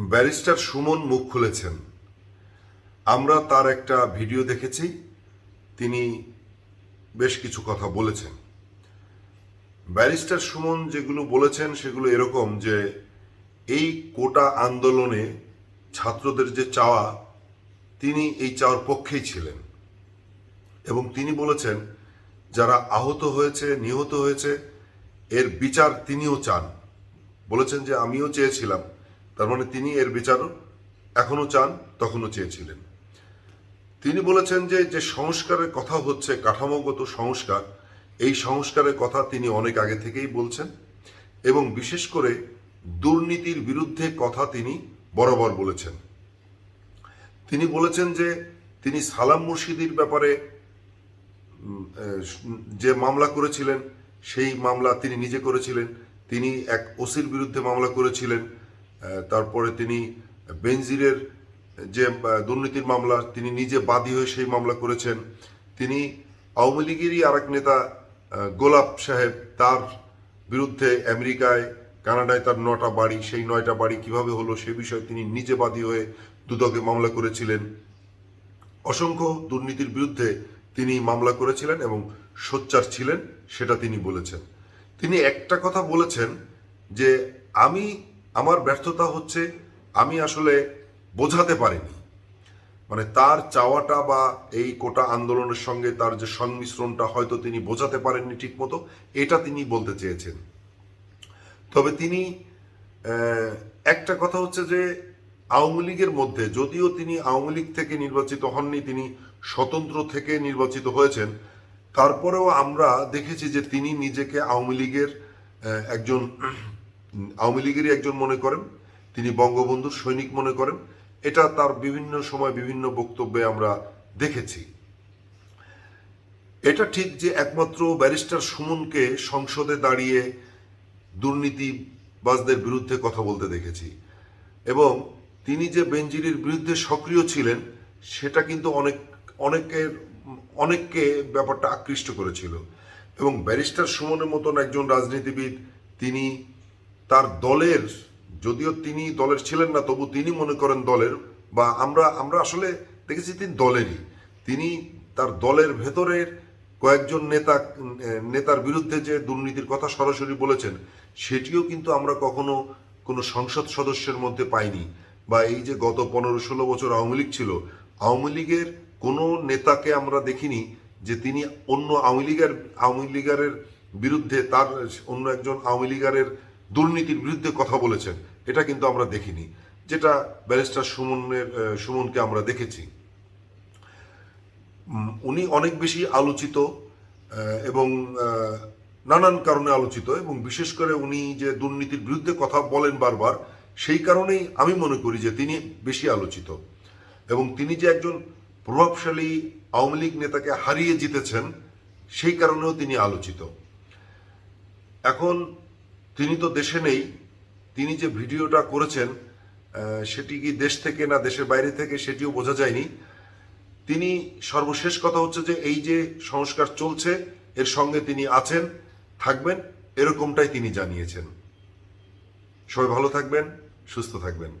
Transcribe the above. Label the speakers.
Speaker 1: Barrister Suman মুখ খুলেছেন। আমরা তার একটা ভিডিও দেখেছি। তিনি বেশ কিছু কথা বলেছেন। ব্যারিস্টার সুমন যেগুলো বলেছেন সেগুলো এরকম যে, এই কোটা আন্দোলনে ছাত্রদের যে চাওয়া, তিনি এই চাওয়ার পক্ষেই ছিলেন। এবং তিনি বলেছেন, যারা আহত হয়েছে, নিহত হয়েছে, এর বিচার তিনিও চান। বলেছেন যে, আমিও চেয়েছিলাম। তার মানে তিনি এর বিচারও এখনও চান, তখনও চেয়েছিলেন। তিনি বলেছেন যে যে সংস্কারের কথা হচ্ছে, কাঠামোগত সংস্কার, এই সংস্কারের কথা তিনি অনেক আগে থেকেই বলছেন এবং বিশেষ করে দুর্নীতির বিরুদ্ধে কথা তিনি বরাবর বলেছেন। তিনি বলেছেন যে, তিনি সালাম মুর্শিদির ব্যাপারে যে মামলা করেছিলেন, সেই মামলা তিনি নিজে করেছিলেন। তিনি এক ওসির বিরুদ্ধে মামলা করেছিলেন। তারপরে তিনি বেনজিরের যে দুর্নীতির মামলা, তিনি নিজে বাদী হয়ে সেই মামলা করেছেন। তিনি আওয়ামী লীগেরই আরেক নেতা গোলাপ সাহেব, তার বিরুদ্ধে আমেরিকায়, কানাডায় তার নটা বাড়ি, সেই নয়টা বাড়ি কীভাবে হলো সে বিষয়ে তিনি নিজে বাদী হয়ে দুদকে মামলা করেছিলেন। অসংখ্য দুর্নীতির বিরুদ্ধে তিনি মামলা করেছিলেন এবং সোচ্চার ছিলেন, সেটা তিনি বলেছেন। তিনি একটা কথা বলেছেন যে, আমি আমার ব্যর্থতা হচ্ছে আমি আসলে বোঝাতে পারিনি। মানে তার চাওয়াটা বা এই কোটা আন্দোলনের সঙ্গে তার যে সংমিশ্রণটা হয়তো তিনি বোঝাতে পারেননি ঠিক মতো এটা তিনি বলতে চেয়েছেন। তবে তিনি একটা কথা হচ্ছে যে আওয়ামী লীগের মধ্যে যদিও তিনি আওয়ামী লীগ থেকে নির্বাচিত হননি, তিনি স্বতন্ত্র থেকে নির্বাচিত হয়েছেন, তারপরেও আমরা দেখেছি যে তিনি নিজেকে আওয়ামী লীগের একজন আওয়ামী লীগেরই একজন মনে করেন, তিনি বঙ্গবন্ধুর সৈনিক মনে করেন। এটা তার বিভিন্ন সময় বিভিন্ন বক্তব্যে আমরা দেখেছি। এটা ঠিক যে একমাত্র ব্যারিস্টার সুমনকে সংসদে দাঁড়িয়ে দুর্নীতিবাজদের বিরুদ্ধে কথা বলতে দেখেছি এবং তিনি যে বেঞ্জিরির বিরুদ্ধে সক্রিয় ছিলেন, সেটা কিন্তু অনেক অনেকের অনেককে ব্যাপারটা আকৃষ্ট করেছিল। এবং ব্যারিস্টার সুমনের মতন একজন রাজনীতিবিদ তিনি তার দলের, যদিও তিনি দলের ছিলেন না, তবু তিনি মনে করেন দলের, বা আমরা আমরা আসলে দেখেছি তিনি দলেরই। তিনি তার দলের ভেতরের কয়েকজন নেতা, নেতার বিরুদ্ধে যে দুর্নীতির কথা সরাসরি বলেছেন, সেটিও কিন্তু আমরা কখনো কোনো সংসদ সদস্যের মধ্যে পাইনি। বা এই যে গত পনেরো ষোলো বছর আওয়ামী লীগ ছিল, আওয়ামী লীগের কোনো নেতাকে আমরা দেখিনি যে তিনি অন্য আওয়ামী লীগের, আওয়ামী লীগারের বিরুদ্ধে তার অন্য একজন আওয়ামী লীগারের দুর্নীতির বিরুদ্ধে কথা বলেছেন, এটা কিন্তু আমরা দেখিনি, যেটা ব্যারিস্টার সুমনের সুমনকে আমরা দেখেছি। উনি অনেক বেশি আলোচিত এবং নানান কারণে আলোচিত, এবং বিশেষ করে উনি যে দুর্নীতির বিরুদ্ধে কথা বলেন বারবার, সেই কারণেই আমি মনে করি যে তিনি বেশি আলোচিত। এবং তিনি যে একজন প্রভাবশালী আওয়ামী লীগ নেতাকে হারিয়ে জিতেছেন, সেই কারণেও তিনি আলোচিত। এখন তিনি তো দেশে নেই, তিনি যে ভিডিওটা করেছেন সেটি কি দেশ থেকে না দেশের বাইরে থেকে সেটিও বোঝা যায়নি। তিনি সর্বশেষ কথা হচ্ছে যে, এই যে সংস্কার চলছে, এর সঙ্গে তিনি আছেন, থাকবেন, এরকমটাই তিনি জানিয়েছেন। সবাই ভালো থাকবেন, সুস্থ থাকবেন।